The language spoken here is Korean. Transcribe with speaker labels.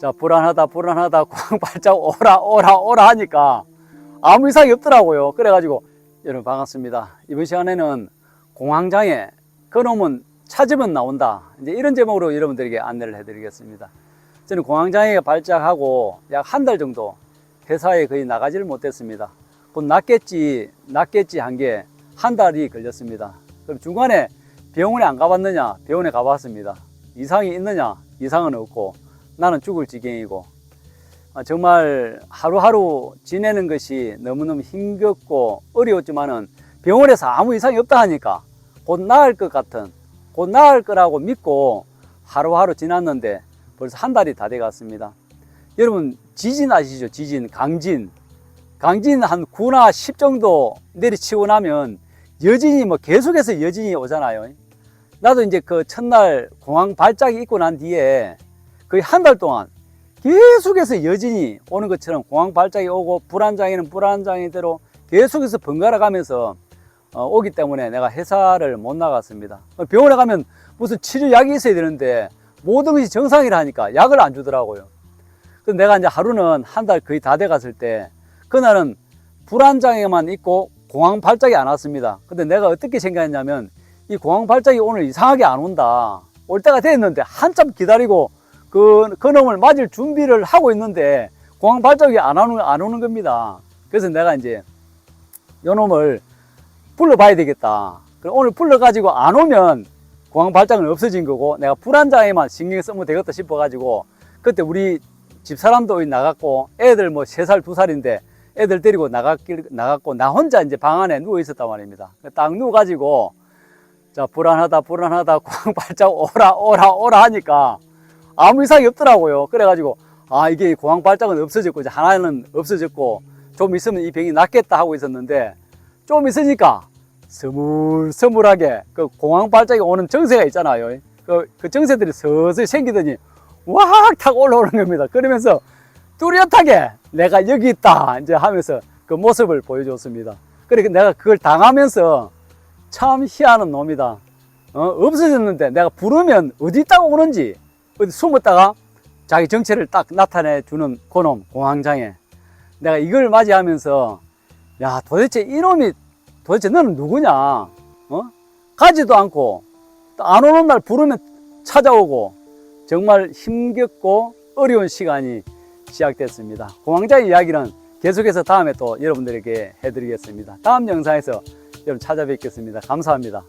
Speaker 1: 자, 불안하다, 불안하다, 공발짝 오라, 오라, 오라 하니까 아무 이상이 없더라고요. 그래가지고, 여러분 반갑습니다. 이번 시간에는 공황장애, 그놈은 찾으면 나온다. 이제 이런 제목으로 여러분들에게 안내를 해드리겠습니다. 저는 공황장애가 발작하고 약 한 달 정도 회사에 거의 나가지를 못했습니다. 곧 낫겠지, 낫겠지 한 게 한 달이 걸렸습니다. 그럼 중간에 병원에 안 가봤느냐? 병원에 가봤습니다. 이상이 있느냐? 이상은 없고 나는 죽을 지경이고 아, 정말 하루하루 지내는 것이 너무너무 힘겹고 어려웠지만은 병원에서 아무 이상이 없다 하니까 곧 나을 것 같은 곧 나을 거라고 믿고 하루하루 지났는데 벌써 한 달이 다 돼 갔습니다. 여러분 지진 아시죠? 지진, 강진. 강진 한 9나 10 정도 내리치고 나면 여진이 뭐 계속해서 여진이 오잖아요. 나도 이제 그 첫날 공항 발작이 있고 난 뒤에 거의 한 달 동안 계속해서 여진이 오는 것처럼 공항 발작이 오고 불안장애는 불안장애대로 계속해서 번갈아 가면서 어, 오기 때문에 내가 회사를 못 나갔습니다. 병원에 가면 무슨 치료약이 있어야 되는데 모든 것이 정상이라 하니까 약을 안 주더라고요. 그래서 내가 이제 하루는 한 달 거의 다 돼 갔을 때 그날은 불안장애만 있고 공황 발작이 안 왔습니다. 근데 내가 어떻게 생각했냐면 이 공황 발작이 오늘 이상하게 안 온다. 올 때가 됐는데 한참 기다리고 그, 그 놈을 맞을 준비를 하고 있는데 공황 발작이 안 오는, 안 오는 겁니다. 그래서 내가 이제 요 놈을 불러봐야 되겠다. 그럼 오늘 불러가지고 안 오면 공황 발작은 없어진 거고 내가 불안장애만 신경 쓰면 되겠다 싶어가지고 그때 우리 집사람도 나갔고 애들 뭐 세 살 두 살인데 애들 데리고 나갔길, 나갔고 나 혼자 이제 방 안에 누워 있었단 말입니다. 딱 누워가지고 자 불안하다 불안하다 공황 발작 오라 오라 오라 하니까 아무 이상이 없더라고요. 그래가지고 아 이게 공황 발작은 없어졌고 이제 하나는 없어졌고 좀 있으면 이 병이 낫겠다 하고 있었는데 좀 있으니까 스물스물하게 그 공황 발작이 오는 정세가 있잖아요. 그, 그 정세들이 서서히 생기더니 와악 타고 올라오는 겁니다. 그러면서 뚜렷하게 내가 여기 있다 이제 하면서 그 모습을 보여줬습니다. 그래 내가 그걸 당하면서 참 희한한 놈이다. 어, 없어졌는데 내가 부르면 어디 있다가 오는지 어디 숨었다가 자기 정체를 딱 나타내 주는 그놈 공황장애. 내가 이걸 맞이하면서 야 도대체 이놈이 도대체 너는 누구냐? 어? 가지도 않고 또안 오는 날 부르면 찾아오고 정말 힘겹고 어려운 시간이 시작됐습니다. 공황장애 이야기는 계속해서 다음에 또 여러분들에게 해드리겠습니다. 다음 영상에서 여러분 찾아뵙겠습니다. 감사합니다.